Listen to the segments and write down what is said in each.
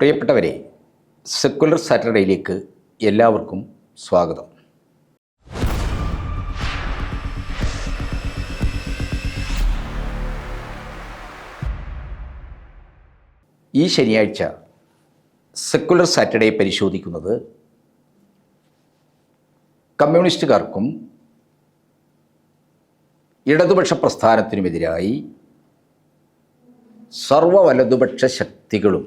പ്രിയപ്പെട്ടവരെ സെക്കുലർ സാറ്റർഡേയിലേക്ക് എല്ലാവർക്കും സ്വാഗതം. ഈ ശനിയാഴ്ച സെക്കുലർ സാറ്റർഡേ പരിശോധിക്കുന്നത് കമ്മ്യൂണിസ്റ്റുകാർക്കും ഇടതുപക്ഷ പ്രസ്ഥാനത്തിനുമെതിരായി സർവ വലതുപക്ഷ ശക്തികളും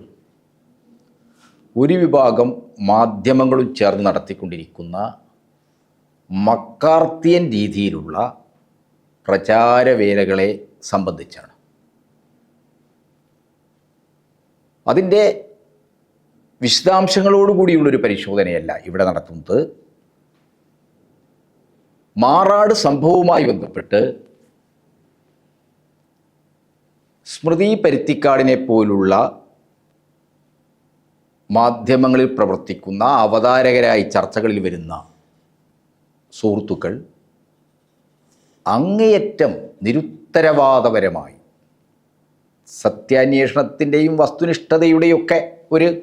ഒരു വിഭാഗം മാധ്യമങ്ങളും ചേർന്ന് നടത്തിക്കൊണ്ടിരിക്കുന്ന മക്കാർത്തിയൻ രീതിയിലുള്ള പ്രചാരവേലകളെ സംബന്ധിച്ചാണ്. അതിന്റെ വിശദാംശങ്ങളോടുകൂടിയുള്ളൊരു പരിശോധനയല്ല ഇവിടെ നടത്തുന്നത്. മാറാട് സംഭവവുമായി ബന്ധപ്പെട്ട് സ്മൃതി പരുത്തിക്കാടിനെ പോലുള്ള മാധ്യമങ്ങളിൽ പ്രവർത്തിക്കുന്ന അവതാരകരായി ചർച്ചകളിൽ വരുന്ന സുഹൃത്തുക്കൾ അങ്ങേയറ്റം നിരുത്തരവാദപരമായി സത്യാന്വേഷണത്തിന്റെയും വസ്തുനിഷ്ഠതയുടെയൊക്കെ ഒരു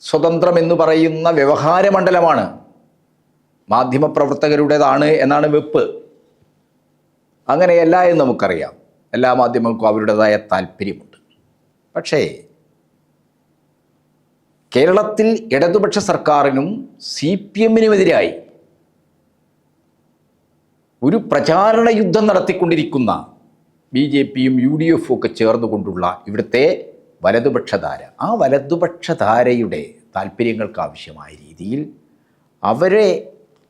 സ്വതന്ത്രമെന്ന് പറയുന്ന വ്യവഹാരമണ്ഡലമാണ് മാധ്യമപ്രവർത്തകരുടേതാണ് എന്നാണ് വെപ്പ്. അങ്ങനെയല്ല എന്ന് നമുക്കറിയാം. എല്ലാ മാധ്യമങ്ങൾക്കും അവരുടേതായ താല്പര്യമുണ്ട്. പക്ഷേ കേരളത്തിൽ ഇടതുപക്ഷ സർക്കാരിനും സി പി എമ്മിനുമെതിരായി ഒരു പ്രചാരണ യുദ്ധം നടത്തിക്കൊണ്ടിരിക്കുന്ന ബി ജെ പിയും യു ഡി എഫും ഒക്കെ ചേർന്നുകൊണ്ടുള്ള ഇവിടുത്തെ വലതുപക്ഷധാര. ആ വലതുപക്ഷധാരയുടെ താല്പര്യങ്ങൾക്ക് ആവശ്യമായ രീതിയിൽ അവരെ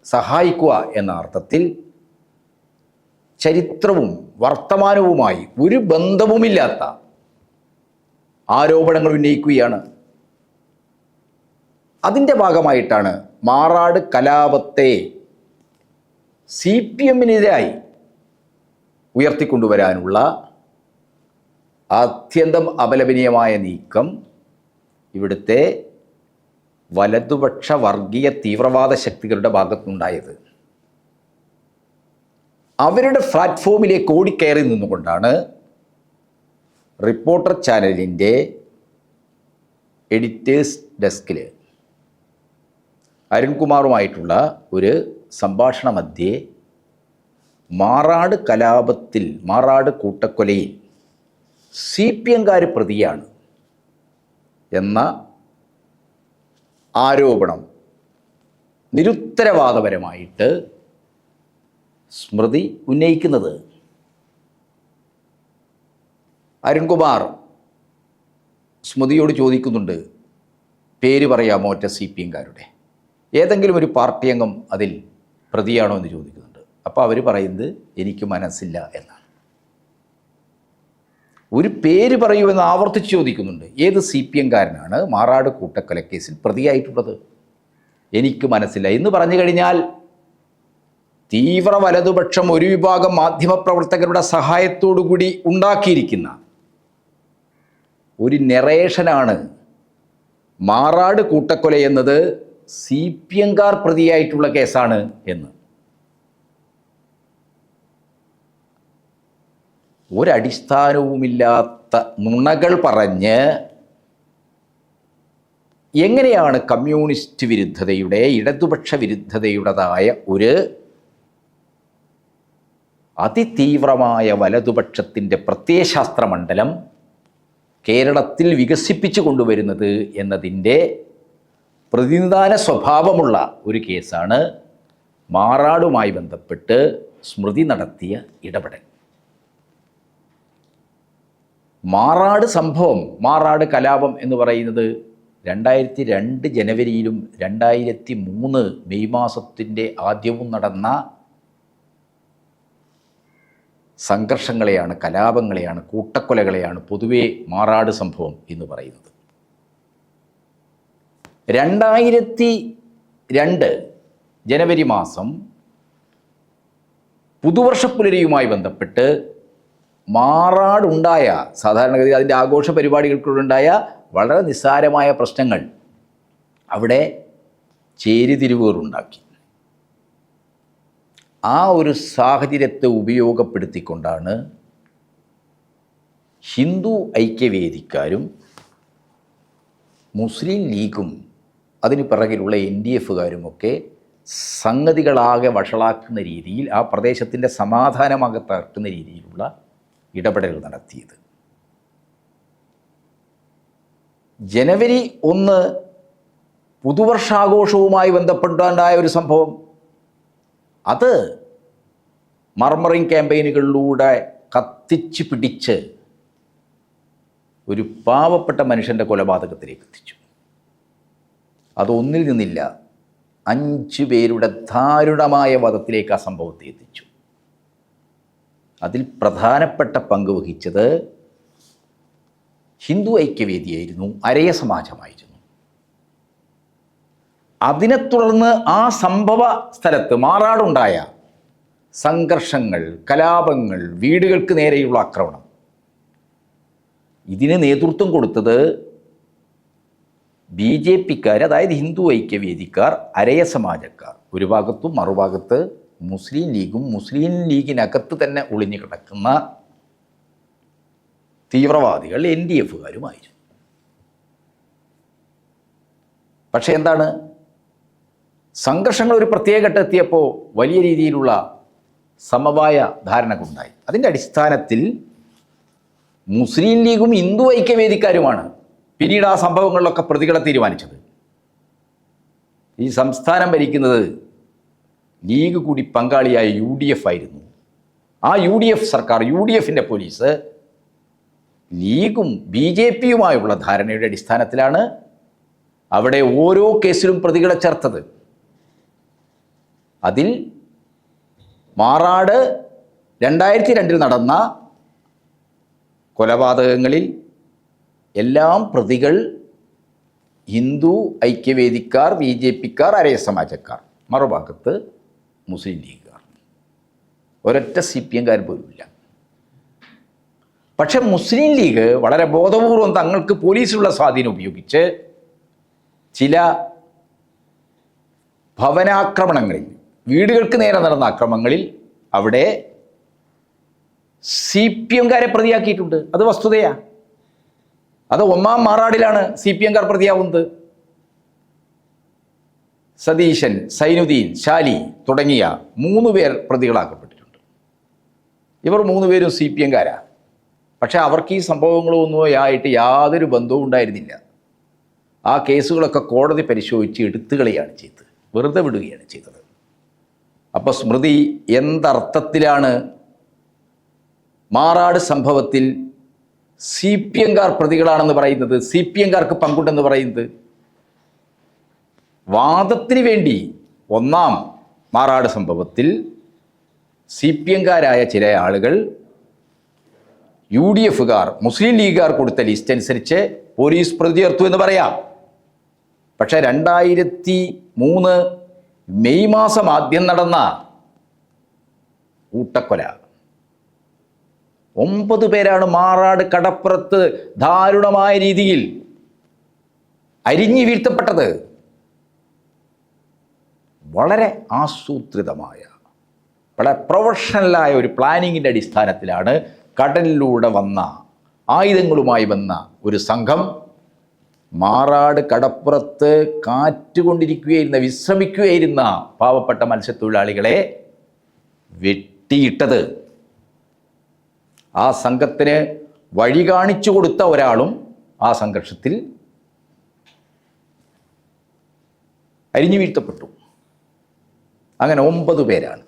സഹായിക്കുക എന്ന അർത്ഥത്തിൽ ചരിത്രവും വർത്തമാനവുമായി ഒരു ബന്ധവുമില്ലാത്ത ആരോപണങ്ങൾ ഉന്നയിക്കുകയാണ് അതിന്റെ ഭാഗമായിട്ടാണ് മാറാട് കലാപത്തെ സി പി എമ്മിനെതിരായി ഉയർത്തിക്കൊണ്ടുവരാനുള്ള അത്യന്തം അപലപനീയമായ നീക്കം ഇവിടുത്തെ വലതുപക്ഷ വർഗീയ തീവ്രവാദ ശക്തികളുടെ ഭാഗത്തുനിന്നുണ്ടായത്. അവരുടെ പ്ലാറ്റ്ഫോമിലേക്ക് ഓടിക്കയറി നിന്നുകൊണ്ടാണ് റിപ്പോർട്ടർ ചാനലിന്റെ എഡിറ്റേഴ്സ് ഡെസ്കിൽ അരുൺകുമാറുമായിട്ടുള്ള ഒരു സംഭാഷണ മധ്യേ മാറാട് കലാപത്തിൽ മാറാട് കൂട്ടക്കൊലയിൽ സി പി എംകാർ പ്രതിയാണ് എന്ന ആരോപണം നിരുത്തരവാദപരമായിട്ട് സ്മൃതി ഉന്നയിക്കുന്നത് അരുൺകുമാർ സ്മൃതിയോട് ചോദിക്കുന്നുണ്ട്. പേര് പറയാമോ ഒറ്റ സി പി എംകാരുടെ? ഏതെങ്കിലും ഒരു പാർട്ടി അംഗം അതിൽ പ്രതിയാണോ എന്ന് ചോദിക്കുന്നുണ്ട്. അപ്പോൾ അവർ പറയുന്നത് എനിക്ക് മനസ്സില്ല എന്നാണ്. ഒരു പേര് പറയുമെന്ന് ആവർത്തിച്ച് ചോദിക്കുന്നുണ്ട്. ഏത് സി പി എംകാരനാണ് മാറാട് കൂട്ടക്കൊലക്കേസിൽ പ്രതിയായിട്ടുള്ളത്? എനിക്ക് മനസ്സില്ല. എന്ന് പറഞ്ഞു കഴിഞ്ഞാൽ തീവ്ര വലതുപക്ഷം ഒരു വിഭാഗം മാധ്യമപ്രവർത്തകരുടെ സഹായത്തോടുകൂടി ഉണ്ടാക്കിയിരിക്കുന്ന ഒരു നെറേഷനാണ് മാറാട് കൂട്ടക്കൊല എന്നത് സി പി എംകാർ പ്രതിയായിട്ടുള്ള കേസാണ് എന്ന്. ഒരടിസ്ഥാനവുമില്ലാത്ത നുണകൾ പറഞ്ഞ് എങ്ങനെയാണ് കമ്മ്യൂണിസ്റ്റ് വിരുദ്ധതയുടെ ഇടതുപക്ഷ വിരുദ്ധതയുടേതായ ഒരു അതിതീവ്രമായ വലതുപക്ഷത്തിന്റെ പ്രത്യയശാസ്ത്ര മണ്ഡലം കേരളത്തിൽ വികസിപ്പിച്ചു കൊണ്ടുവരുന്നത് എന്നതിന്റെ പ്രതിനിധാന സ്വഭാവമുള്ള ഒരു കേസാണ് മാറാടുമായി ബന്ധപ്പെട്ട് സ്മൃതി നടത്തിയ ഇടപെടൽ. മാറാട് സംഭവം മാറാട് കലാപം എന്ന് പറയുന്നത് രണ്ടായിരത്തി രണ്ട് ജനുവരിയിലും രണ്ടായിരത്തി മൂന്ന് മെയ് മാസത്തിന്റെ ആദ്യവും നടന്ന സംഘർഷങ്ങളെയാണ് കലാപങ്ങളെയാണ് കൂട്ടക്കൊലകളെയാണ് പൊതുവേ മാറാട് സംഭവം എന്ന് പറയുന്നത്. രണ്ടായിരത്തി രണ്ട് ജനുവരി മാസം പുതുവർഷപ്പുലരിയുമായി ബന്ധപ്പെട്ട് മാറാടുണ്ടായ സാധാരണഗതി അതിന്റെ ആഘോഷ പരിപാടികൾക്കുണ്ടായ വളരെ നിസ്സാരമായ പ്രശ്നങ്ങൾ അവിടെ ചേരിതിരിവുകളുണ്ടാക്കി ആ ഒരു സാഹചര്യത്തെ ഉപയോഗപ്പെടുത്തിക്കൊണ്ടാണ് ഹിന്ദു ഐക്യവേദിക്കാരും മുസ്ലിം ലീഗും അതിന് പിറകിലുള്ള എൻ ഡി എഫുകാരുമൊക്കെ സംഗതികളാകെ വഷളാക്കുന്ന രീതിയിൽ ആ പ്രദേശത്തിന്റെ സമാധാനമാകെ തകർക്കുന്ന രീതിയിലുള്ള ഇടപെടൽ നടത്തിയത്. ജനുവരി ഒന്ന് പുതുവർഷാഘോഷവുമായി ബന്ധപ്പെട്ടുണ്ടായ ഒരു സംഭവം. അത് മർമറിങ് ക്യാമ്പയിനുകളിലൂടെ കത്തിച്ച് പിടിച്ച് ഒരു പാവപ്പെട്ട മനുഷ്യന്റെ കൊലപാതകത്തിലേക്ക് എത്തിച്ചു. അതൊന്നിൽ നിന്നില്ല. അഞ്ച് പേരുടെ ദാരുണമായ വധത്തിലേക്ക് ആ സംഭവത്തെ എത്തിച്ചു. അതിൽ പ്രധാനപ്പെട്ട പങ്ക് വഹിച്ചത് ഹിന്ദു ഐക്യവേദിയായിരുന്നു അരയ സമാജമായിരുന്നു. അതിനെ തുടർന്ന് ആ സംഭവ സ്ഥലത്ത് മാറാടുണ്ടായ സംഘർഷങ്ങൾ കലാപങ്ങൾ വീടുകൾക്ക് നേരെയുള്ള ആക്രമണം. ഇതിന് നേതൃത്വം കൊടുത്തത് ബി ജെ പിക്കാർ അതായത് ഹിന്ദു ഐക്യവേദിക്കാർ അരയ സമാജക്കാർ. ഒരു ഭാഗത്തും മറുഭാഗത്ത് മുസ്ലിം ലീഗും മുസ്ലിം ലീഗിനകത്ത് തന്നെ ഒളിഞ്ഞു കിടക്കുന്ന തീവ്രവാദികൾ എൻ ഡി എഫുകാരുമായിരുന്നു. പക്ഷേ എന്താണ്? സംഘർഷങ്ങൾ ഒരു പ്രത്യേക ഘട്ടത്തിയപ്പോൾ വലിയ രീതിയിലുള്ള സമവായ ധാരണകളുണ്ടായി. അതിന്റെ അടിസ്ഥാനത്തിൽ മുസ്ലിം ലീഗും ഹിന്ദു ഐക്യവേദിക്കാരുമാണ് പിന്നീട് ആ സംഭവങ്ങളിലൊക്കെ പ്രതികളെ തീരുമാനിച്ചത്. ഈ സംസ്ഥാനം ഭരിക്കുന്നത് ലീഗ് കൂടി പങ്കാളിയായ യു ഡി എഫ് ആയിരുന്നു. ആ യു ഡി എഫ് സർക്കാർ യു ഡി എഫിന്റെ പോലീസ് ലീഗും ബി ജെ പിയുമായുള്ള ധാരണയുടെ അടിസ്ഥാനത്തിലാണ് അവിടെ ഓരോ കേസിലും പ്രതികളെ ചേർത്തത്. അതിൽ മാറാട് രണ്ടായിരത്തി രണ്ടിൽ നടന്ന കൊലപാതകങ്ങളിൽ എല്ലാം പ്രതികൾ ഹിന്ദു ഐക്യവേദിക്കാർ ബി ജെ പിക്കാർ അരയ സമാജക്കാർ. മറുഭാഗത്ത് മുസ്ലിം ലീഗുകാർ. ഒരൊറ്റ സി പി എംകാർ പോലുമില്ല. പക്ഷെ മുസ്ലിം ലീഗ് വളരെ ബോധപൂർവം തങ്ങൾക്ക് പോലീസിലുള്ള സ്വാധീനം ഉപയോഗിച്ച് ചില ഭവനാക്രമണങ്ങളിൽ വീടുകൾക്ക് നേരെ നടന്ന ആക്രമണങ്ങളിൽ അവിടെ സി പി എംകാരെ പ്രതിയാക്കിയിട്ടുണ്ട്. അത് വസ്തുതയാ. അത് ഒന്നാം മാറാടിലാണ് സി പി എംകാർ പ്രതിയാവുന്നത്. സതീശൻ സൈനുദ്ദീൻ ശാലി തുടങ്ങിയ മൂന്ന് പേർ പ്രതികളാക്കപ്പെട്ടിട്ടുണ്ട്. ഇവർ മൂന്ന് പേരും സി പി എംകാരാ പക്ഷേ അവർക്ക് ഈ സംഭവങ്ങളൊന്നും ആയിട്ട് യാതൊരു ബന്ധവും ഉണ്ടായിരുന്നില്ല. ആ കേസുകളൊക്കെ കോടതി പരിശോധിച്ച് എടുത്തുകളയാണ് ചെയ്തത്. വെറുതെ വിടുകയാണ് ചെയ്തത്. അപ്പോൾ സ്മൃതി എന്തർത്ഥത്തിലാണ് മാറാട് സംഭവത്തിൽ സി പി എംകാർ പ്രതികളാണെന്ന് പറയുന്നത് സി പി എംകാർക്ക് പങ്കുണ്ടെന്ന് പറയുന്നത്. വാദത്തിന് വേണ്ടി ഒന്നാം മാറാട് സംഭവത്തിൽ സി പി എംകാരായ ചില ആളുകൾ യു ഡി എഫുകാർ മുസ്ലിം ലീഗുകാർ കൊടുത്ത ലിസ്റ്റ് അനുസരിച്ച് പോലീസ് പ്രതി ചേർത്തു എന്ന് പറയാം. പക്ഷേ രണ്ടായിരത്തി മൂന്ന് മെയ് മാസം ആദ്യം നടന്ന കൂട്ടക്കൊല ഒമ്പത് പേരാണ് മാറാട് കടപ്പുറത്ത് ദാരുണമായ രീതിയിൽ അരിഞ്ഞു വീഴ്ത്തപ്പെട്ടത്. വളരെ ആസൂത്രിതമായ വളരെ പ്രൊഫഷണലായ ഒരു പ്ലാനിങ്ങിന്റെ അടിസ്ഥാനത്തിലാണ് കടലിലൂടെ വന്ന ആയുധങ്ങളുമായി വന്ന ഒരു സംഘം മാറാട് കടപ്പുറത്ത് കാറ്റുകൊണ്ടിരിക്കുകയായിരുന്ന വിശ്രമിക്കുകയായിരുന്ന പാവപ്പെട്ട മത്സ്യത്തൊഴിലാളികളെ വെട്ടിയിട്ടത്. ആ സംഘത്തിന് വഴി കാണിച്ചു കൊടുത്ത ഒരാളും ആ സംഘർഷത്തിൽ അരിഞ്ഞു വീഴ്ത്തപ്പെട്ടു. അങ്ങനെ ഒമ്പത് പേരാണ്.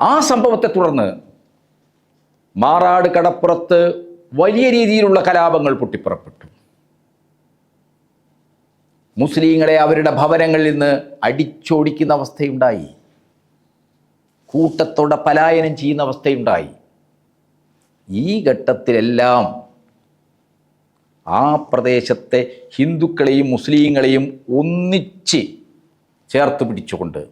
ആ സംഭവത്തെ തുടർന്ന് മാറാട് കടപ്പുറത്ത് വലിയ രീതിയിലുള്ള കലാപങ്ങൾ പൊട്ടിപ്പുറപ്പെട്ടു. മുസ്ലിങ്ങളെ അവരുടെ ഭവനങ്ങളിൽ നിന്ന് അടിച്ചോടിക്കുന്ന അവസ്ഥയുണ്ടായി. കൂട്ടത്തോടെ പലായനം ചെയ്യുന്ന അവസ്ഥയുണ്ടായി. ഈ ഘട്ടത്തിലെല്ലാം ആ പ്രദേശത്തെ ഹിന്ദുക്കളെയും മുസ്ലിങ്ങളെയും ഒന്നിച്ച് ചേർത്ത് പിടിച്ചുകൊണ്ട്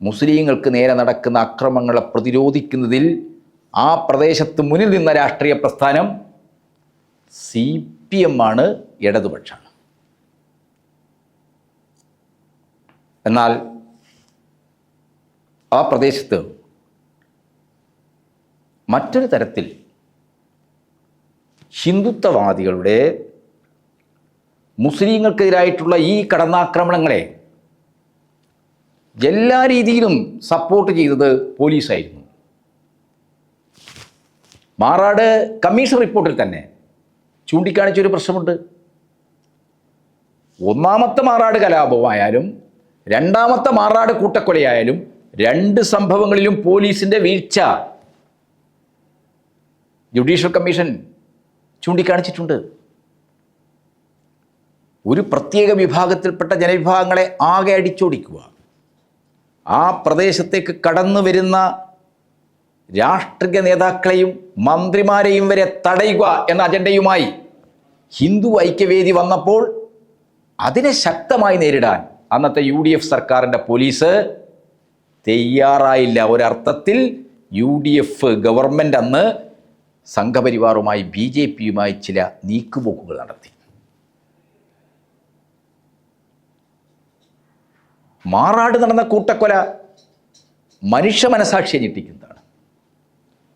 മുസ്ലിങ്ങൾക്ക് നേരെ നടക്കുന്ന അക്രമങ്ങളെ പ്രതിരോധിക്കുന്നതിൽ ആ പ്രദേശത്ത് മുന്നിൽ നിന്ന രാഷ്ട്രീയ പ്രസ്ഥാനം സി പി എം ആണ് ഇടതുപക്ഷമാണ് എന്നാൽ ആ പ്രദേശത്ത് മറ്റൊരു തരത്തിൽ ഹിന്ദുത്വവാദികളുടെ മുസ്ലിങ്ങൾക്കെതിരായിട്ടുള്ള ഈ കടന്നാക്രമണങ്ങളെ എല്ലാ രീതിയിലും സപ്പോർട്ട് ചെയ്തത് പോലീസായിരുന്നു. മാറാട് കമ്മീഷൻ റിപ്പോർട്ടിൽ തന്നെ ചൂണ്ടിക്കാണിച്ചൊരു പ്രശ്നമുണ്ട്. ഒന്നാമത്തെ മാറാട് കലാപമായാലും രണ്ടാമത്തെ മാറാട് കൂട്ടക്കൊലയായാലും രണ്ട് സംഭവങ്ങളിലും പോലീസിന്റെ വീഴ്ച. ജുഡീഷ്യൽ കമ്മീഷൻ ചൂണ്ടിക്കാണിച്ചിട്ടുണ്ട്. ഒരു പ്രത്യേക വിഭാഗത്തിൽപ്പെട്ട ജനവിഭാഗങ്ങളെ ആകെ അടിച്ചോടിക്കുക. ആ പ്രദേശത്തേക്ക് കടന്നു വരുന്ന രാഷ്ട്രീയ നേതാക്കളെയും മന്ത്രിമാരെയും വരെ തടയുക എന്ന അജണ്ടയുമായി ഹിന്ദു ഐക്യവേദി വന്നപ്പോൾ അതിനെ ശക്തമായി നേരിടാൻ അന്നത്തെ യു സർക്കാരിന്റെ പോലീസ് തയ്യാറായില്ല. ഒരർത്ഥത്തിൽ യു ഡി എഫ് ഗവൺമെന്റ് അന്ന് സംഘപരിവാറുമായി ബി ജെ പിയുമായി ചില നീക്കുപോക്കുകൾ നടത്തി. മാറാട് നടന്ന കൂട്ടക്കൊല മനുഷ്യ മനസാക്ഷിയെ ഞെട്ടിക്കുന്നതാണ്.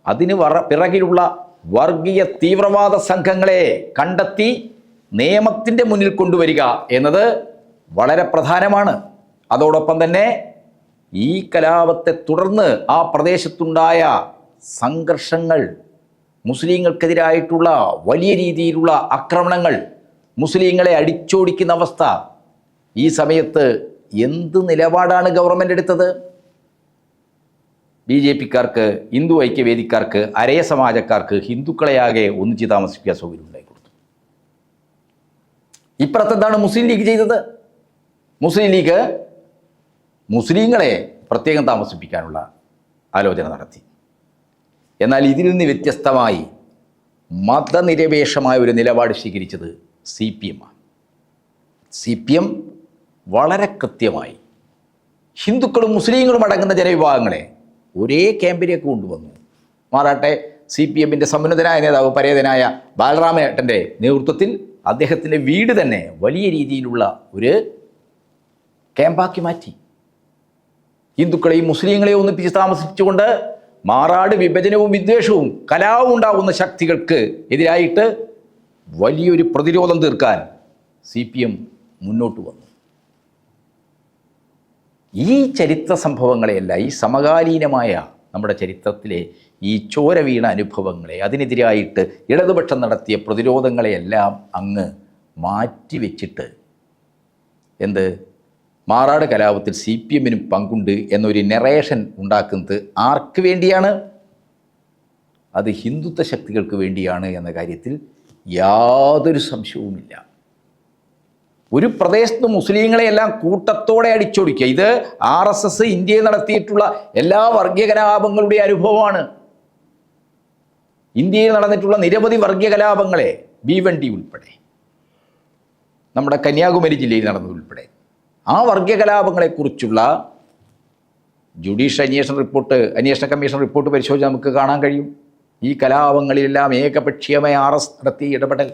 അതിന് വറ പിറകിലുള്ള വർഗീയ തീവ്രവാദ സംഘങ്ങളെ കണ്ടെത്തി നിയമത്തിന്റെ മുന്നിൽ കൊണ്ടുവരിക എന്നത് വളരെ പ്രധാനമാണ്. അതോടൊപ്പം തന്നെ ഈ കലാപത്തെ തുടർന്ന് ആ പ്രദേശത്തുണ്ടായ സംഘർഷങ്ങൾ മുസ്ലിങ്ങൾക്കെതിരായിട്ടുള്ള വലിയ രീതിയിലുള്ള ആക്രമണങ്ങൾ മുസ്ലിങ്ങളെ അടിച്ചോടിക്കുന്ന അവസ്ഥ ഈ സമയത്ത് എന്ത് നിലപാടാണ് ഗവൺമെന്റ് എടുത്തത്? ബി ജെ പിക്കാർക്ക് ഹിന്ദു ഐക്യവേദിക്കാർക്ക് അരയ സമാജക്കാർക്ക് ഹിന്ദുക്കളെയാകെ ഒന്നിച്ച് താമസിപ്പിക്കാൻ സൗകര്യം ഉണ്ടായി കൊടുത്തു. ഇപ്പുറത്തെന്താണ് മുസ്ലിം ലീഗ് ചെയ്തത്? മുസ്ലിം ലീഗ് മുസ്ലിങ്ങളെ പ്രത്യേകം താമസിപ്പിക്കാനുള്ള ആലോചന നടത്തി. എന്നാൽ ഇതിൽ നിന്ന് വ്യത്യസ്തമായി മതനിരപേക്ഷമായ ഒരു നിലപാട് സ്വീകരിച്ചത് സി പി എം ആണ്. സി പി എം വളരെ കൃത്യമായി ഹിന്ദുക്കളും മുസ്ലിങ്ങളും അടങ്ങുന്ന ജനവിഭാഗങ്ങളെ ഒരേ ക്യാമ്പിലേക്ക് കൊണ്ടുവന്നു. മാറാട്ടെ സി പി എമ്മിന്റെ സമുന്നതനായ നേതാവ് പരേതനായ ബാലറാമേട്ടന്റെ നേതൃത്വത്തിൽ അദ്ദേഹത്തിന്റെ വീട് തന്നെ വലിയ രീതിയിലുള്ള ഒരു ക്യാമ്പാക്കി മാറ്റി. ഹിന്ദുക്കളെയും മുസ്ലിങ്ങളെയും ഒന്നിപ്പിച്ച് താമസിച്ചുകൊണ്ട് മാറാട് വിഭജനവും വിദ്വേഷവും കലാവും ഉണ്ടാകുന്ന ശക്തികൾക്ക് എതിരായിട്ട് വലിയൊരു പ്രതിരോധം തീർക്കാൻ സി പി എം മുന്നോട്ട് വന്നു. ഈ ചരിത്ര സംഭവങ്ങളെയല്ല ഈ സമകാലീനമായ നമ്മുടെ ചരിത്രത്തിലെ ഈ ചോര വീണ അനുഭവങ്ങളെ അതിനെതിരായിട്ട് ഇടതുപക്ഷം നടത്തിയ പ്രതിരോധങ്ങളെയെല്ലാം അങ്ങ് മാറ്റിവെച്ചിട്ട് എന്ത്? മാറാട് കലാപത്തിൽ സി പി എമ്മിനും പങ്കുണ്ട് എന്നൊരു നെറേഷൻ ഉണ്ടാക്കുന്നത് ആർക്ക് വേണ്ടിയാണ്? അത് ഹിന്ദുത്വ ശക്തികൾക്ക് വേണ്ടിയാണ് എന്ന കാര്യത്തിൽ യാതൊരു സംശയവുമില്ല. ഒരു പ്രദേശത്ത് മുസ്ലിങ്ങളെയെല്ലാം കൂട്ടത്തോടെ അടിച്ചൊടിക്കുക. ഇത് ആർ എസ് എസ് ഇന്ത്യയിൽ നടത്തിയിട്ടുള്ള എല്ലാ വർഗീയ കലാപങ്ങളുടെ അനുഭവമാണ്. ഇന്ത്യയിൽ നടന്നിട്ടുള്ള നിരവധി വർഗീയ കലാപങ്ങളെ ഭീവണ്ടി ഉൾപ്പെടെ നമ്മുടെ കന്യാകുമാരി ജില്ലയിൽ നടന്നത് ഉൾപ്പെടെ ആ വർഗീയ കലാപങ്ങളെക്കുറിച്ചുള്ള ജുഡീഷ്യൽ അന്വേഷണ റിപ്പോർട്ട് അന്വേഷണ കമ്മീഷൻ റിപ്പോർട്ട് പരിശോധിച്ച് നമുക്ക് കാണാൻ കഴിയും. ഈ കലാപങ്ങളിലെല്ലാം ഏകപക്ഷീയമായ ആർ എസ് നടത്തിയ ഇടപെടൽ.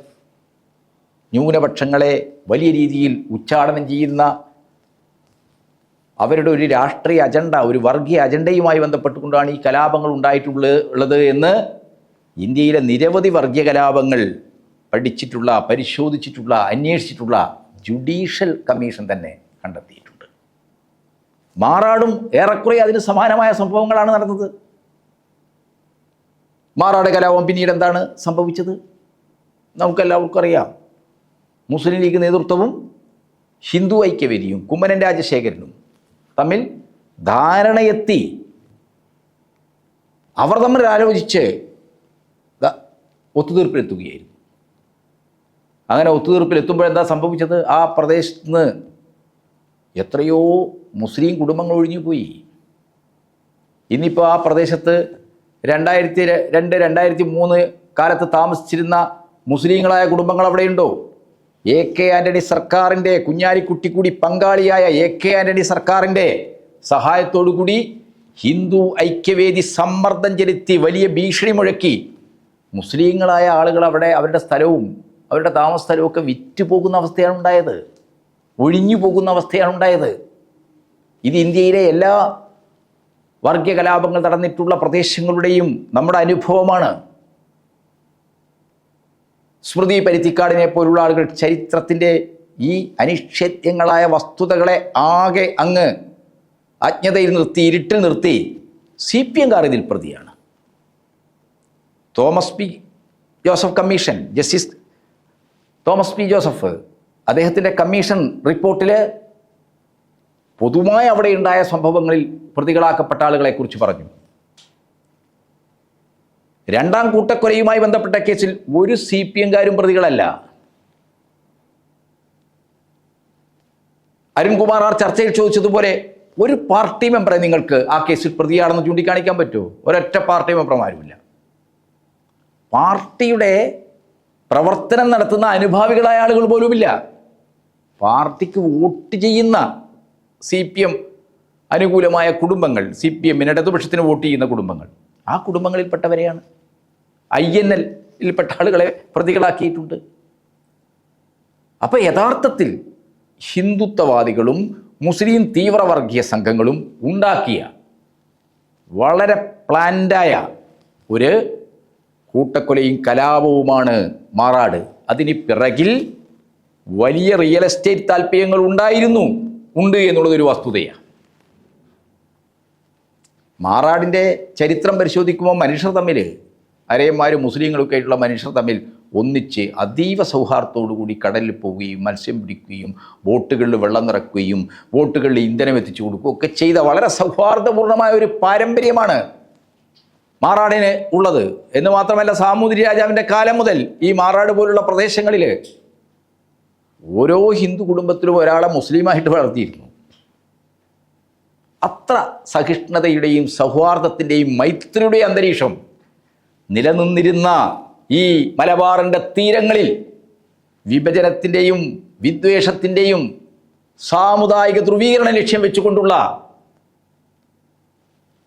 ന്യൂനപക്ഷങ്ങളെ വലിയ രീതിയിൽ ഉച്ചാടനം ചെയ്യുന്ന അവരുടെ ഒരു രാഷ്ട്രീയ അജണ്ട ഒരു വർഗീയ അജണ്ടയുമായി ബന്ധപ്പെട്ടുകൊണ്ടാണ് ഈ കലാപങ്ങൾ ഉണ്ടായിട്ടുള്ളത് ഉള്ളത് എന്ന് ഇന്ത്യയിലെ നിരവധി വർഗീയ കലാപങ്ങൾ പഠിച്ചിട്ടുള്ള പരിശോധിച്ചിട്ടുള്ള അന്വേഷിച്ചിട്ടുള്ള ജുഡീഷ്യൽ കമ്മീഷൻ തന്നെ കണ്ടെത്തിയിട്ടുണ്ട്. മാറാടും ഏറെക്കുറെ അതിന് സമാനമായ സംഭവങ്ങളാണ് നടന്നത്. മാറാട് കലാപം പിന്നീട് എന്താണ് സംഭവിച്ചത്? നമുക്കെല്ലാവർക്കും അറിയാം മുസ്ലിം ലീഗ് നേതൃത്വവും ഹിന്ദു ഐക്യവേദിയും കുമ്മനൻ രാജശേഖരനും തമ്മിൽ ധാരണയെത്തി. അവർ തമ്മിൽ ആലോചിച്ച് ഒത്തുതീർപ്പിലെത്തുകയായിരുന്നു. അങ്ങനെ ഒത്തുതീർപ്പിലെത്തുമ്പോൾ എന്താ സംഭവിച്ചത്? ആ പ്രദേശത്ത് നിന്ന് എത്രയോ മുസ്ലിം കുടുംബങ്ങൾ ഒഴിഞ്ഞുപോയി ഇന്നിപ്പോൾ ആ പ്രദേശത്ത് രണ്ടായിരത്തി രണ്ട് രണ്ടായിരത്തി മൂന്ന് കാലത്ത് താമസിച്ചിരുന്ന മുസ്ലിങ്ങളായ കുടുംബങ്ങൾ അവിടെയുണ്ടോ? എ കെ ആന്റണി സർക്കാരിന്റെ കുഞ്ഞാലിക്കുട്ടി കൂടി പങ്കാളിയായ എ കെ ആന്റണി സർക്കാരിന്റെ കൂടി ഹിന്ദു ഐക്യവേദി സമ്മർദ്ദം ചെലുത്തി വലിയ ഭീഷണി മുഴക്കി മുസ്ലിങ്ങളായ ആളുകൾ അവിടെ അവരുടെ സ്ഥലവും അവരുടെ താമസ സ്ഥലവും ഒക്കെ വിറ്റുപോകുന്ന അവസ്ഥയാണ് ഉണ്ടായത്. ഒഴിഞ്ഞു പോകുന്ന അവസ്ഥയാണ് ഉണ്ടായത്. ഇത് ഇന്ത്യയിലെ എല്ലാ വർഗീയ കലാപങ്ങൾ നടന്നിട്ടുള്ള പ്രദേശങ്ങളുടെയും നമ്മുടെ അനുഭവമാണ്. സ്മൃതി പരുത്തിക്കാടിനെ പോലുള്ള ആളുകൾ ചരിത്രത്തിന്റെ ഈ അനിഷേദ്യങ്ങളായ വസ്തുതകളെ ആകെ അങ്ങ് അജ്ഞതയിൽ നിർത്തി ഇരുട്ടിൽ നിർത്തി സി പി എംകാർ ഇതിൽ പ്രതിയാണ്. Thomas P Joseph commission justice Thomas P Joseph അദ്ദേഹത്തിന്റെ കമ്മീഷൻ റിപ്പോർട്ടിൽ പൊതുവായി അവിടെ ഉണ്ടായ സംഭവങ്ങളിൽ പ്രതികളാക്കപ്പെട്ട ആളുകളെക്കുറിച്ച് പറഞ്ഞു. രണ്ടാം കൂട്ടക്കൊലയുമായി ബന്ധപ്പെട്ട കേസിൽ ഒരു സി പി എംകാരും പ്രതികളല്ല. അരുൺകുമാർ ആർ ചർച്ചയിൽ ചോദിച്ചതുപോലെ ഒരു പാർട്ടി മെമ്പറെ നിങ്ങൾക്ക് ആ കേസിൽ പ്രതിയാണെന്ന് ചൂണ്ടിക്കാണിക്കാൻ പറ്റുമോ? ഒരൊറ്റ പാർട്ടി മെമ്പർമാരുമില്ല. പാർട്ടിയുടെ പ്രവർത്തനം നടത്തുന്ന അനുഭാവികളായ ആളുകൾ പോലുമില്ല. പാർട്ടിക്ക് വോട്ട് ചെയ്യുന്ന സി പി എം അനുകൂലമായ കുടുംബങ്ങൾ സി പി എമ്മിന് ഇടതുപക്ഷത്തിന് വോട്ട് ചെയ്യുന്ന കുടുംബങ്ങൾ ആ കുടുംബങ്ങളിൽപ്പെട്ടവരെയാണ്. ഐ എൻ എല്ലിൽപ്പെട്ട ആളുകളെ പ്രതികളാക്കിയിട്ടുണ്ട്. അപ്പോൾ യഥാർത്ഥത്തിൽ ഹിന്ദുത്വവാദികളും മുസ്ലിം തീവ്രവർഗീയ സംഘങ്ങളും ഉണ്ടാക്കിയ വളരെ പ്ലാൻഡായ ഒരു കൂട്ടക്കൊലയും കലാപവുമാണ് മാറാട്. അതിന് പിറകിൽ വലിയ റിയൽ എസ്റ്റേറ്റ് താല്പര്യങ്ങൾ ഉണ്ടായിരുന്നു. ഉണ്ട് എന്നുള്ളതൊരു വസ്തുതയാണ്. മാറാടിന്റെ ചരിത്രം പരിശോധിക്കുമ്പോൾ മനുഷ്യർ തമ്മിൽ അരയന്മാരും മുസ്ലിങ്ങളൊക്കെ ആയിട്ടുള്ള മനുഷ്യർ തമ്മിൽ ഒന്നിച്ച് അതീവ കൂടി കടലിൽ പോവുകയും മത്സ്യം പിടിക്കുകയും ബോട്ടുകളിൽ വെള്ളം നിറക്കുകയും ബോട്ടുകളിൽ ഇന്ധനം എത്തിച്ചു കൊടുക്കുകയും ഒക്കെ ചെയ്ത വളരെ സൗഹാർദ്ദപൂർണമായ ഒരു പാരമ്പര്യമാണ് മാറാടിന് ഉള്ളത്. എന്ന് മാത്രമല്ല സാമൂതിരി രാജാവിന്റെ കാലം മുതൽ ഈ മാറാട് പോലുള്ള പ്രദേശങ്ങളിൽ ഓരോ ഹിന്ദു കുടുംബത്തിലും ഒരാളെ മുസ്ലിമായിട്ട് വളർത്തിയിരുന്നു അത്ര സഹിഷ്ണുതയുടെയും സൗഹാർദ്ദത്തിന്റെയും മൈത്രിയുടെയും അന്തരീക്ഷം നിലനിന്നിരുന്ന ഈ മലബാറിന്റെ തീരങ്ങളിൽ വിഭജനത്തിന്റെയും വിദ്വേഷത്തിന്റെയും സാമുദായിക ധ്രുവീകരണം ലക്ഷ്യം വെച്ചുകൊണ്ടുള്ള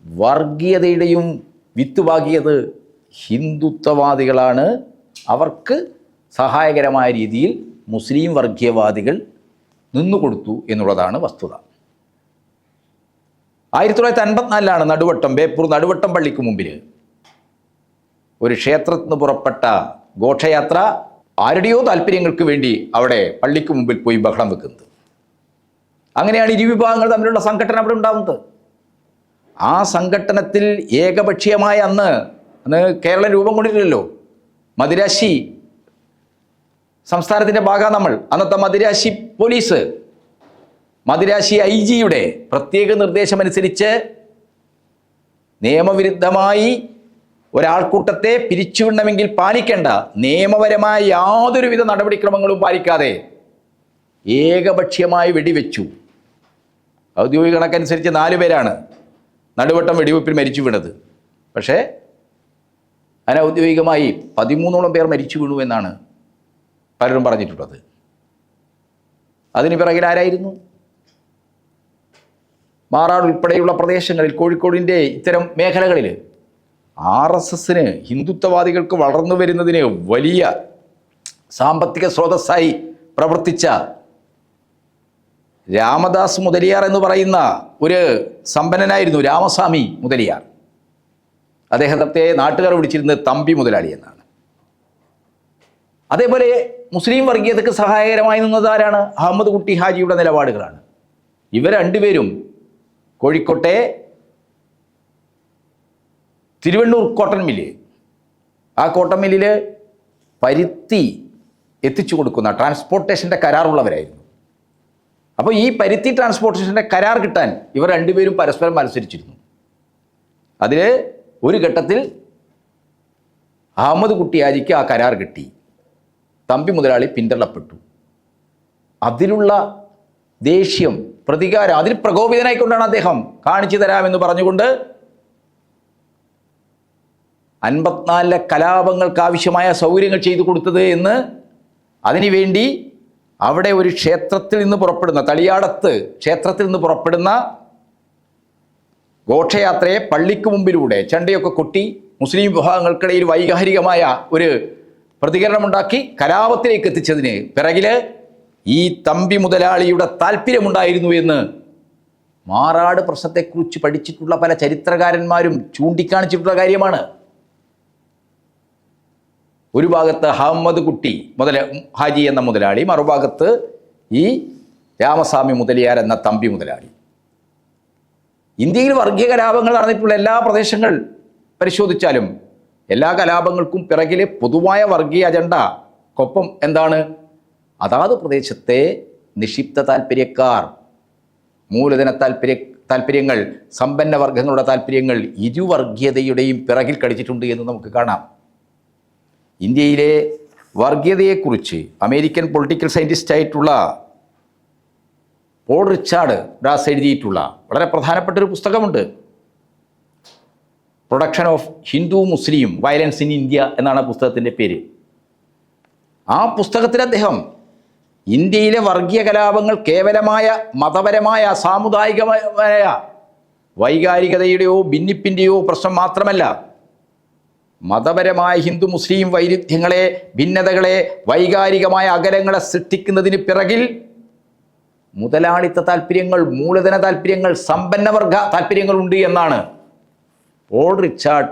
വർഗീയതയുടെയും വിത്തുപാകിയത് ഹിന്ദുത്വവാദികളാണ്. അവർക്ക് സഹായകരമായ രീതിയിൽ മുസ്ലിം വർഗീയവാദികൾ നിന്നുകൊടുത്തു എന്നുള്ളതാണ് വസ്തുത. ആയിരത്തി തൊള്ളായിരത്തി അൻപത്തിനാലിലാണ് നടുവട്ടം ബേപ്പൂർ നടുവട്ടം പള്ളിക്ക് മുമ്പിൽ ഒരു ക്ഷേത്രത്തിൽ നിന്ന് പുറപ്പെട്ട ഘോഷയാത്ര ആരുടെയോ താല്പര്യങ്ങൾക്ക് വേണ്ടി അവിടെ പള്ളിക്ക് മുമ്പിൽ പോയി ബഹളം വെക്കുന്നത്. അങ്ങനെയാണ് ഇരുവിഭാഗങ്ങൾ തമ്മിലുള്ള സംഘടന അവിടെ ഉണ്ടാവുന്നത്. ആ സംഘടനത്തിൽ ഏകപക്ഷീയമായ അന്ന് അന്ന് കേരളം രൂപം കൊണ്ടിട്ടില്ലല്ലോ. മദിരാശി സംസ്ഥാനത്തിന്റെ ഭാഗമാണ് നമ്മൾ. അന്നത്തെ മദിരാശി പോലീസ്. മദിരാശി ഐ ജിയുടെ പ്രത്യേക നിർദ്ദേശമനുസരിച്ച് നിയമവിരുദ്ധമായി ഒരാൾക്കൂട്ടത്തെ പിരിച്ചുവിടണമെങ്കിൽ പാലിക്കേണ്ട നിയമപരമായ യാതൊരുവിധ നടപടിക്രമങ്ങളും പാലിക്കാതെ ഏകപക്ഷീയമായി വെടിവെച്ചു. ഔദ്യോഗിക കണക്കനുസരിച്ച് നാലു പേരാണ് നടുവട്ടം വെടിവെപ്പിൽ മരിച്ചു വീണത് പക്ഷേ അനൗദ്യോഗികമായി പതിമൂന്നോളം പേർ മരിച്ചു വീണു എന്നാണ് പലരും പറഞ്ഞിട്ടുള്ളത്. അതിന് പിറകിൽ ആരായിരുന്നു? മാറാട് ഉൾപ്പെടെയുള്ള പ്രദേശങ്ങളിൽ കോഴിക്കോടിന്റെ ഇത്തരം മേഖലകളിൽ ആർ എസ് എസിന് ഹിന്ദുത്വവാദികൾക്ക് വളർന്നു വരുന്നതിന് വലിയ സാമ്പത്തിക സ്രോതസ്സായി പ്രവർത്തിച്ച രാമദാസ് മുതലിയാർ എന്ന് പറയുന്ന ഒരു സമ്പന്നനായിരുന്നു രാമസ്വാമി മുതലിയാർ. അദ്ദേഹത്തെ നാട്ടുകാർ വിളിച്ചിരുന്നത് തമ്പി മുതലാളി എന്നാണ്. അതേപോലെ മുസ്ലിം വർഗീയതയ്ക്ക് സഹായകരമായി നിന്നത് ആരാണ്? അഹമ്മദ് കുട്ടി ഹാജിയുടെ നിലപാടുകളാണ്. ഇവർ രണ്ടുപേരും കോഴിക്കോട്ടെ തിരുവണ്ണൂർ കോട്ടൺ മില്ല്. ആ കോട്ടൺ മില്ലിൽ പരുത്തി എത്തിച്ചു കൊടുക്കുന്ന ട്രാൻസ്പോർട്ടേഷന്റെ കരാറുള്ളവരായിരുന്നു. അപ്പോൾ ഈ പരുത്തി ട്രാൻസ്പോർട്ടേഷന്റെ കരാർ കിട്ടാൻ ഇവർ രണ്ടുപേരും പരസ്പരം മത്സരിച്ചിരുന്നു. അതിൽ ഒരു ഘട്ടത്തിൽ അഹമ്മദ് കുട്ടിയാജിക്ക് ആ കരാർ കിട്ടി. തമ്പി മുതലാളി പിന്തള്ളപ്പെട്ടു. അതിലുള്ള ദേഷ്യം പ്രതികാരം അതിൽ പ്രകോപിതനായിക്കൊണ്ടാണ് അദ്ദേഹം കാണിച്ചു തരാമെന്ന് പറഞ്ഞുകൊണ്ട് അൻപത്തിനാലിലെ കലാപങ്ങൾക്ക് ആവശ്യമായ സൗകര്യങ്ങൾ ചെയ്തു കൊടുത്തത് എന്ന് അതിനുവേണ്ടി അവിടെ ഒരു ക്ഷേത്രത്തിൽ നിന്ന് പുറപ്പെടുന്ന തളിയാടത്ത് ക്ഷേത്രത്തിൽ നിന്ന് പുറപ്പെടുന്ന ഘോഷയാത്രയെ പള്ളിക്ക് മുമ്പിലൂടെ ചണ്ടയൊക്കെ കൊട്ടി മുസ്ലിം വിഭാഗങ്ങൾക്കിടയിൽ വൈകാരികമായ ഒരു പ്രതികരണമുണ്ടാക്കി കലാപത്തിലേക്ക് എത്തിച്ചതിന് പിറകിൽ ഈ തമ്പി മുതലാളിയുടെ താല്പര്യമുണ്ടായിരുന്നു എന്ന് മാറാട് പ്രശ്നത്തെക്കുറിച്ച് പഠിച്ചിട്ടുള്ള പല ചരിത്രകാരന്മാരും ചൂണ്ടിക്കാണിച്ചിട്ടുള്ള കാര്യമാണ്. ഒരു ഭാഗത്ത് അഹമ്മദ് കുട്ടി മുതല ഹാജി എന്ന മുതലാളി മറുഭാഗത്ത് ഈ രാമസ്വാമി മുതലിയാർ എന്ന തമ്പി മുതലാളി. ഇന്ത്യയിൽ വർഗീയ കലാപങ്ങൾ നടന്നിട്ടുള്ള എല്ലാ പ്രദേശങ്ങൾ പരിശോധിച്ചാലും എല്ലാ കലാപങ്ങൾക്കും പിറകിലെ പൊതുവായ വർഗീയ അജണ്ടക്കൊപ്പം എന്താണ്? അതാത് പ്രദേശത്തെ നിക്ഷിപ്ത താല്പര്യക്കാർ മൂലധന താല്പര്യ താല്പര്യങ്ങൾ സമ്പന്ന വർഗങ്ങളുടെ താല്പര്യങ്ങൾ ഇരുവർഗീയതയുടെയും പിറകിൽ കടിച്ചിട്ടുണ്ട് എന്ന് നമുക്ക് കാണാം. ഇന്ത്യയിലെ വർഗീയതയെക്കുറിച്ച് അമേരിക്കൻ പൊളിറ്റിക്കൽ സയന്റിസ്റ്റ് ആയിട്ടുള്ള പോൾ റിച്ചാർഡ് ബ്രാസ് എഴുതിയിട്ടുള്ള വളരെ പ്രധാനപ്പെട്ട ഒരു പുസ്തകമുണ്ട്. Production of Hindu Muslim violence in India എന്നാണ് പുസ്തകത്തിന്റെ പേര്. ആ പുസ്തകത്തിൽ അദ്ദേഹം ഇന്ത്യയിലെ വർഗീയ കലാപങ്ങൾ കേവലമായ മതപരമായ സാമുദായികമായ വൈകാരികതയുടെയോ ഭിന്നിപ്പിന്റെയോ പ്രശ്നം മാത്രമല്ല മതപരമായ ഹിന്ദു മുസ്ലിം വൈരുദ്ധ്യങ്ങളെ ഭിന്നതകളെ വൈകാരികമായ അകലങ്ങളെ സൃഷ്ടിക്കുന്നതിന് പിറകിൽ മുതലാളിത്ത താല്പര്യങ്ങൾ മൂലധന താല്പര്യങ്ങൾ സമ്പന്നവർഗ താല്പര്യങ്ങളുണ്ട് എന്നാണ് പോൾ റിച്ചാർഡ്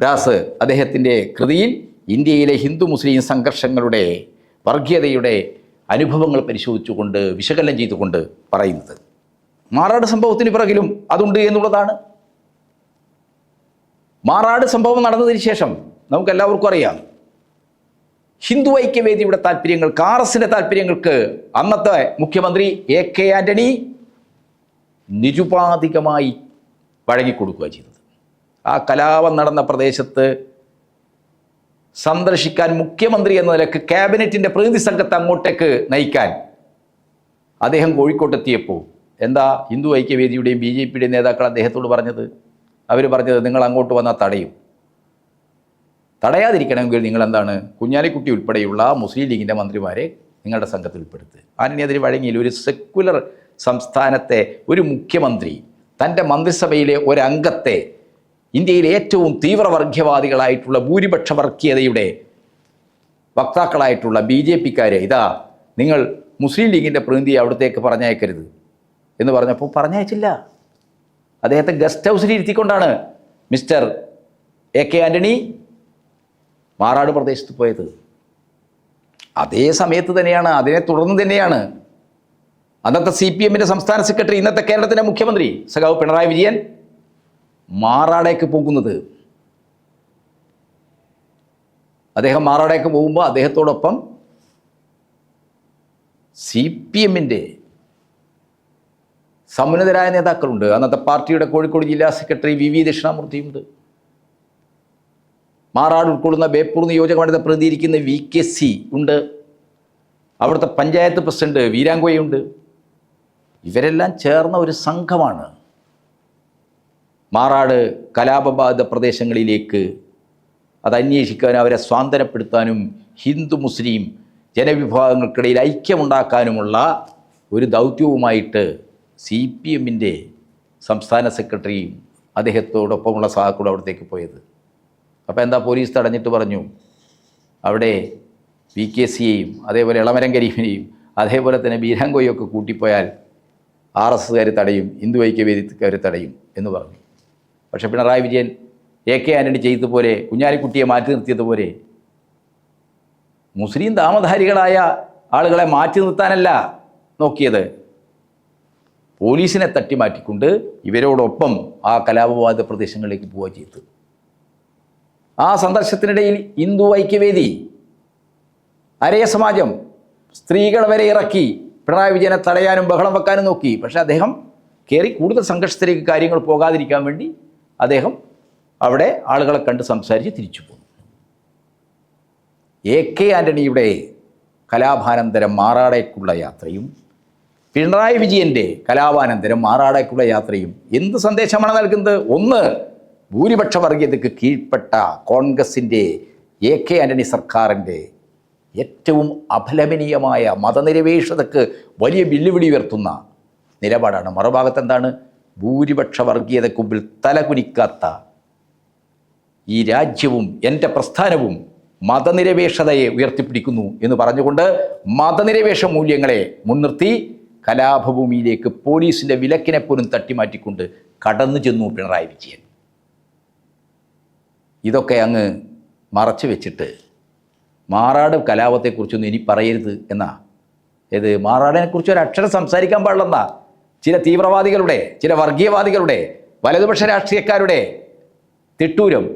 ദാസ് അദ്ദേഹത്തിന്റെ കൃതിയിൽ ഇന്ത്യയിലെ ഹിന്ദു മുസ്ലിം സംഘർഷങ്ങളുടെ വർഗീയതയുടെ അനുഭവങ്ങൾ പരിശോധിച്ചുകൊണ്ട് വിശകലനം ചെയ്തുകൊണ്ട് പറയുന്നത്. മാറാട് സംഭവത്തിന് പിറകിലും അതുണ്ട് എന്നുള്ളതാണ്. മാറാട് സംഭവം നടന്നതിന് ശേഷം നമുക്കെല്ലാവർക്കും അറിയാം. ഹിന്ദു ഐക്യവേദിയുടെ താല്പര്യങ്ങൾക്ക് ആർ എസിന്റെ താല്പര്യങ്ങൾക്ക് അന്നത്തെ മുഖ്യമന്ത്രി എ കെ ആന്റണി നിരുപാധികമായി വഴങ്ങിക്കൊടുക്കുക ചെയ്തത്. ആ കലാപം നടന്ന പ്രദേശത്ത് സന്ദർശിക്കാൻ മുഖ്യമന്ത്രി എന്ന നിലയ്ക്ക് ക്യാബിനറ്റിന്റെ പ്രതിനിധി സംഘത്തെ അങ്ങോട്ടേക്ക് നയിക്കാൻ അദ്ദേഹം കോഴിക്കോട്ടെത്തിയപ്പോൾ എന്താ ഹിന്ദു ഐക്യവേദിയുടെയും ബി ജെ പിയുടെയും നേതാക്കൾ അദ്ദേഹത്തോട് പറഞ്ഞത്? അവർ പറഞ്ഞത് നിങ്ങൾ അങ്ങോട്ട് വന്നാൽ തടയും. തടയാതിരിക്കണമെങ്കിൽ നിങ്ങൾ എന്താണ് കുഞ്ഞാലിക്കുട്ടി ഉൾപ്പെടെയുള്ള മുസ്ലിം ലീഗിന്റെ മന്ത്രിമാരെ നിങ്ങളുടെ സംഘത്തിൽ ഉൾപ്പെടുത്തുക. ആനിനെതിരെ അതിന് വഴങ്ങിയില്ല. ഒരു സെക്കുലർ സംസ്ഥാനത്തെ ഒരു മുഖ്യമന്ത്രി തന്റെ മന്ത്രിസഭയിലെ ഒരംഗത്തെ ഇന്ത്യയിലെ ഏറ്റവും തീവ്രവർഗീയവാദികളായിട്ടുള്ള ഭൂരിപക്ഷ വർഗീയതയുടെ വക്താക്കളായിട്ടുള്ള ബി ജെ പിക്കാരെ ഇതാ നിങ്ങൾ മുസ്ലിം ലീഗിന്റെ പ്രതിനിധിയെ അവിടത്തേക്ക് പറഞ്ഞയക്കരുത് എന്ന് പറഞ്ഞപ്പോൾ പറഞ്ഞയച്ചില്ല. അദ്ദേഹത്തെ ഗസ്റ്റ് ഹൗസിൽ ഇരുത്തിക്കൊണ്ടാണ് mister A K Antony Marad പ്രദേശത്ത് പോയത്. അതേ സമയത്ത് തന്നെയാണ് അതിനെ തുടർന്ന് തന്നെയാണ് അന്നത്തെ സി പി എമ്മിന്റെ സംസ്ഥാന സെക്രട്ടറി ഇന്നത്തെ കേരളത്തിന്റെ മുഖ്യമന്ത്രി സഖാവ് പിണറായി വിജയൻ മാറാടേക്ക് പോകുന്നത്. അദ്ദേഹം മാറാടേക്ക് പോകുമ്പോൾ അദ്ദേഹത്തോടൊപ്പം സി പി എമ്മിന്റെ സമുന്നതരായ നേതാക്കളുണ്ട്. അന്നത്തെ പാർട്ടിയുടെ കോഴിക്കോട് ജില്ലാ സെക്രട്ടറി വി വി ദക്ഷിണാമൂർത്തിയുണ്ട്. മാറാട് ഉൾക്കൊള്ളുന്ന ബേപ്പൂർ നിയോജക മണ്ഡലത്തെ പ്രതിനിധീകരിക്കുന്ന വി കെ സി ഉണ്ട്. അവിടുത്തെ പഞ്ചായത്ത് പ്രസിഡന്റ് വീരാങ്കോയുണ്ട്. ഇവരെല്ലാം ചേർന്ന ഒരു സംഘമാണ്. മാറാട് കലാപബാധിത പ്രദേശങ്ങളിലേക്ക് അത് അന്വേഷിക്കാനും അവരെ സ്വാതന്ത്ര്യപ്പെടുത്താനും ഹിന്ദു മുസ്ലിം ജനവിഭാഗങ്ങൾക്കിടയിൽ ഐക്യമുണ്ടാക്കാനുമുള്ള ഒരു ദൗത്യവുമായിട്ട് സി പി എമ്മിന്റെ സംസ്ഥാന സെക്രട്ടറിയും അദ്ദേഹത്തോടൊപ്പമുള്ള സഹാക്കൂടെ അവിടത്തേക്ക് പോയത്. അപ്പോൾ എന്താ പോലീസ് തടഞ്ഞിട്ട് പറഞ്ഞു അവിടെ വി കെ സിയെയും അതേപോലെ ഇളമരം കരീഫിനെയും അതേപോലെ തന്നെ ബീരാങ്കോയൊക്കെ കൂട്ടിപ്പോയാൽ ആർ എസ് എസ്സുകാർ തടയും ഹിന്ദു ഐക്യവേദിക്കാർ തടയും എന്ന് പറഞ്ഞു. പക്ഷേ പിണറായി വിജയൻ എ കെ ആന്റണി ചെയ്തതുപോലെ കുഞ്ഞാലിക്കുട്ടിയെ മാറ്റി നിർത്തിയതുപോലെ മുസ്ലിം താമധാരികളായ ആളുകളെ മാറ്റി നിർത്താനല്ല നോക്കിയത്. പോലീസിനെ തട്ടി മാറ്റിക്കൊണ്ട് ഇവരോടൊപ്പം ആ കലാപബാധിത പ്രദേശങ്ങളിലേക്ക് പോവുക ചെയ്തു ആ സന്ദർശനത്തിനിടയിൽ ഹിന്ദു ഐക്യവേദി അരയ സമാജം സ്ത്രീകൾ വരെ ഇറക്കി പിണറായി വിജയനെ തടയാനും ബഹളം വെക്കാനും നോക്കി. പക്ഷേ അദ്ദേഹം കയറി കൂടുതൽ സംഘർഷത്തിലേക്ക് കാര്യങ്ങൾ പോകാതിരിക്കാൻ വേണ്ടി അദ്ദേഹം അവിടെ ആളുകളെ കണ്ട് സംസാരിച്ച് തിരിച്ചു പോകും എ കെ ആന്റണിയുടെ കലാഭാനന്തരം മാറാടേക്കുള്ള യാത്രയും പിണറായി വിജയന്റെ കലാപാനന്തരം മാറാടേക്കുള്ള യാത്രയും എന്ത് സന്ദേശമാണ് നൽകുന്നത്? ഒന്ന് ഭൂരിപക്ഷ വർഗീയതയ്ക്ക് കീഴ്പ്പെട്ട കോൺഗ്രസിന്റെ എ കെ ആന്റണി സർക്കാരിന്റെ ഏറ്റവും അഫലമനീയമായ മതനിരപേക്ഷതക്ക് വലിയ വെല്ലുവിളി ഉയർത്തുന്ന നിലപാടാണ്. മറുഭാഗത്ത് എന്താണ് ഭൂരിപക്ഷ വർഗീയതയ്ക്ക് മുമ്പിൽ തലകുനിക്കാത്ത ഈ രാജ്യവും എന്റെ പ്രസ്ഥാനവും മതനിരപേക്ഷതയെ ഉയർത്തിപ്പിടിക്കുന്നു എന്ന് പറഞ്ഞുകൊണ്ട് മതനിരപേക്ഷ മൂല്യങ്ങളെ മുൻനിർത്തി കലാപഭൂമിയിലേക്ക് പോലീസിന്റെ വിലക്കിനെ പോലും തട്ടിമാറ്റിക്കൊണ്ട് കടന്നു ചെന്നു പിണറായി വിജയൻ. ഇതൊക്കെ അങ്ങ് മറച്ചു വെച്ചിട്ട് മാറാട് കലാപത്തെക്കുറിച്ചൊന്നും ഇനി പറയരുത് എന്നാ? ഏത് മാറാടിനെക്കുറിച്ച് ഒരു അക്ഷരം സംസാരിക്കാൻ പാടില്ലെന്നാ? ചില തീവ്രവാദികളുടെ ചില വർഗീയവാദികളുടെ വലതുപക്ഷ രാഷ്ട്രീയക്കാരുടെ തിട്ടൂരം.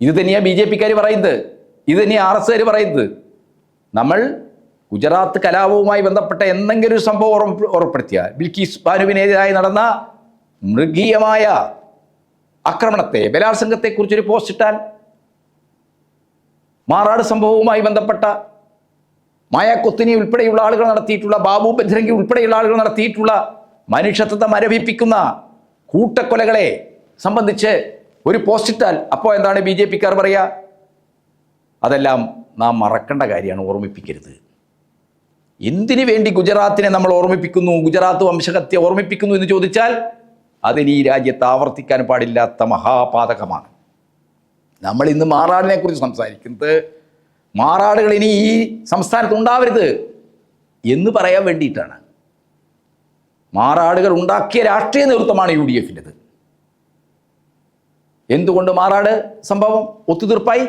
ഇത് തന്നെയാണ് ബി ജെ പിക്കാർ പറയുന്നത്. ഇത് തന്നെയാണ് ആർ എസ് കാർ പറയുന്നത്. നമ്മൾ ഗുജറാത്ത് കലാപവുമായി ബന്ധപ്പെട്ട എന്തെങ്കിലും ഒരു സംഭവം ഉറപ്പ് ഉറപ്പെടുത്തിയാൽ ബിൽക്കീസ് ബാനുവിനെതിരായി നടന്ന മൃഗീയമായ ആക്രമണത്തെ ബലാത്സംഗത്തെക്കുറിച്ചൊരു പോസ്റ്റ് ഇട്ടാൽ മാറാട് സംഭവവുമായി ബന്ധപ്പെട്ട മായ കൊത്തിനി ഉൾപ്പെടെയുള്ള ആളുകൾ നടത്തിയിട്ടുള്ള ബാബു ബജ്രംഗി ഉൾപ്പെടെയുള്ള ആളുകൾ നടത്തിയിട്ടുള്ള മനുഷ്യത്വത്തെ മരവിപ്പിക്കുന്ന കൂട്ടക്കൊലകളെ സംബന്ധിച്ച് ഒരു പോസ്റ്റ് ഇട്ടാൽ അപ്പോൾ എന്താണ് ബി ജെ പിക്കാർ പറയുക അതെല്ലാം നാം മറക്കേണ്ട കാര്യമാണ് ഓർമ്മിപ്പിക്കരുത്. എന്തിനു വേണ്ടി ഗുജറാത്തിനെ നമ്മൾ ഓർമ്മിപ്പിക്കുന്നു ഗുജറാത്ത് വംശഹത്യ ഓർമ്മിപ്പിക്കുന്നു എന്ന് ചോദിച്ചാൽ അതിന് ഈ രാജ്യത്ത് ആവർത്തിക്കാൻ പാടില്ലാത്ത മഹാപാതകമാണ്. നമ്മൾ ഇന്ന് മാറാടിനെ കുറിച്ച് സംസാരിക്കുന്നത് മാറാടുകൾ ഇനി ഈ സംസ്ഥാനത്ത് ഉണ്ടാവരുത് എന്ന് പറയാൻ വേണ്ടിയിട്ടാണ്. മാറാടുകൾ ഉണ്ടാക്കിയ രാഷ്ട്രീയ നേതൃത്വമാണ് യു ഡി എഫിന്റെത് എന്തുകൊണ്ട് മാറാട് സംഭവം ഒത്തുതീർപ്പായി?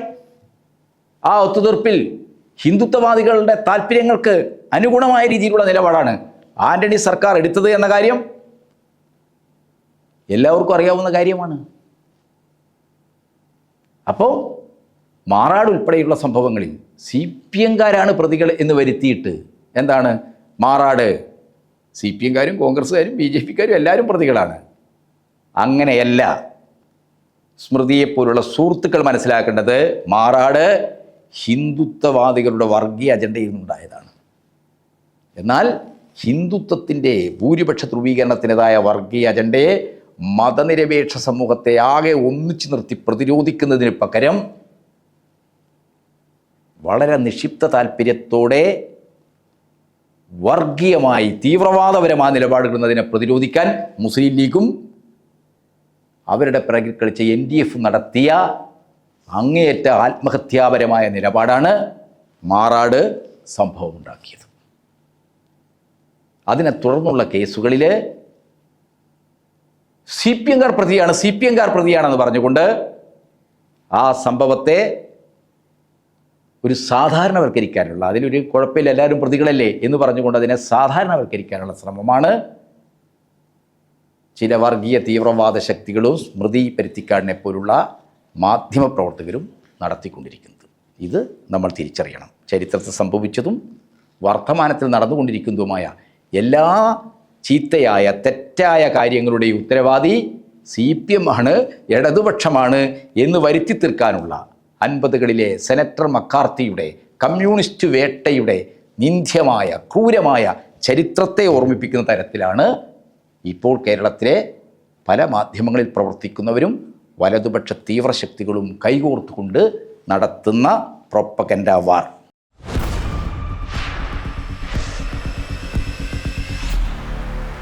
ആ ഒത്തുതീർപ്പിൽ ഹിന്ദുത്വവാദികളുടെ താല്പര്യങ്ങൾക്ക് അനുഗുണമായ രീതിയിലുള്ള നിലപാടാണ് ആന്റണി സർക്കാർ എടുത്തത് എന്ന കാര്യം എല്ലാവർക്കും അറിയാവുന്ന കാര്യമാണ്. അപ്പോൾ മാറാട് ഉൾപ്പെടെയുള്ള സംഭവങ്ങളിൽ സി പി എംകാരാണ് പ്രതികൾ എന്ന് വരുത്തിയിട്ട് എന്താണ്? മാറാട് സി പി എംകാരും കോൺഗ്രസ്സുകാരും ബി ജെ പിക്കാരും എല്ലാവരും പ്രതികളാണ്. അങ്ങനെയല്ല സ്മൃതിയെപ്പോലുള്ള സുഹൃത്തുക്കൾ മനസ്സിലാക്കേണ്ടത് മാറാട് ഹിന്ദുത്വവാദികളുടെ വർഗീയ അജണ്ടയിൽ നിന്നുണ്ടായതാണ്. എന്നാൽ ഹിന്ദുത്വത്തിന്റെ ഭൂരിപക്ഷ ധ്രുവീകരണത്തിന്റെതായ വർഗീയ അജണ്ടയെ മതനിരപേക്ഷ സമൂഹത്തെ ആകെ ഒന്നിച്ചു നിർത്തി പ്രതിരോധിക്കുന്നതിന് പകരം വളരെ നിക്ഷിപ്ത താല്പര്യത്തോടെ വർഗീയമായി തീവ്രവാദപരമായ നിലപാടുകളുന്നതിനെ പ്രതിരോധിക്കാൻ മുസ്ലിം ലീഗും അവരുടെ പിറകിൽ കളിച്ച എൻ ഡി എഫ് നടത്തിയ അങ്ങേയറ്റ ആത്മഹത്യാപരമായ നിലപാടാണ് മാറാട് സംഭവമുണ്ടാക്കിയത്. അതിനെ തുടർന്നുള്ള കേസുകളിൽ സി പി എംകാർ പ്രതിയാണ് സി പി എംകാർ പ്രതിയാണെന്ന് പറഞ്ഞുകൊണ്ട് ആ സംഭവത്തെ ഒരു സാധാരണവൽക്കരിക്കാനുള്ള അതിലൊരു കുഴപ്പമില്ല എല്ലാവരും പ്രതികളല്ലേ എന്ന് പറഞ്ഞുകൊണ്ട് അതിനെ സാധാരണവൽക്കരിക്കാനുള്ള ശ്രമമാണ് ചില വർഗീയ തീവ്രവാദ ശക്തികളും സ്മൃതി പരുത്തിക്കാടിനെ പോലുള്ള മാധ്യമപ്രവർത്തകരും നടത്തിക്കൊണ്ടിരിക്കുന്നത്. ഇത് നമ്മൾ തിരിച്ചറിയണം. ചരിത്രത്തിൽ സംഭവിച്ചതും വർത്തമാനത്തിൽ നടന്നുകൊണ്ടിരിക്കുന്നതുമായ എല്ലാ ചീത്തയായ തെറ്റായ കാര്യങ്ങളുടെ ഉത്തരവാദി സി പി എം ആണ് ഇടതുപക്ഷമാണ് എന്ന് വരുത്തി തീർക്കാനുള്ള അൻപതുകളിലെ സെനറ്റർ മക്കാർത്തിയുടെ കമ്മ്യൂണിസ്റ്റ് വേട്ടയുടെ നിന്ദ്യമായ ക്രൂരമായ ചരിത്രത്തെ ഓർമ്മിപ്പിക്കുന്ന തരത്തിലാണ് ഇപ്പോൾ കേരളത്തിലെ പല മാധ്യമങ്ങളിൽ പ്രവർത്തിക്കുന്നവരും വലതുപക്ഷ തീവ്രശക്തികളും കൈകോർത്തുകൊണ്ട് നടത്തുന്ന പ്രൊപ്പഗൻഡ വാർ.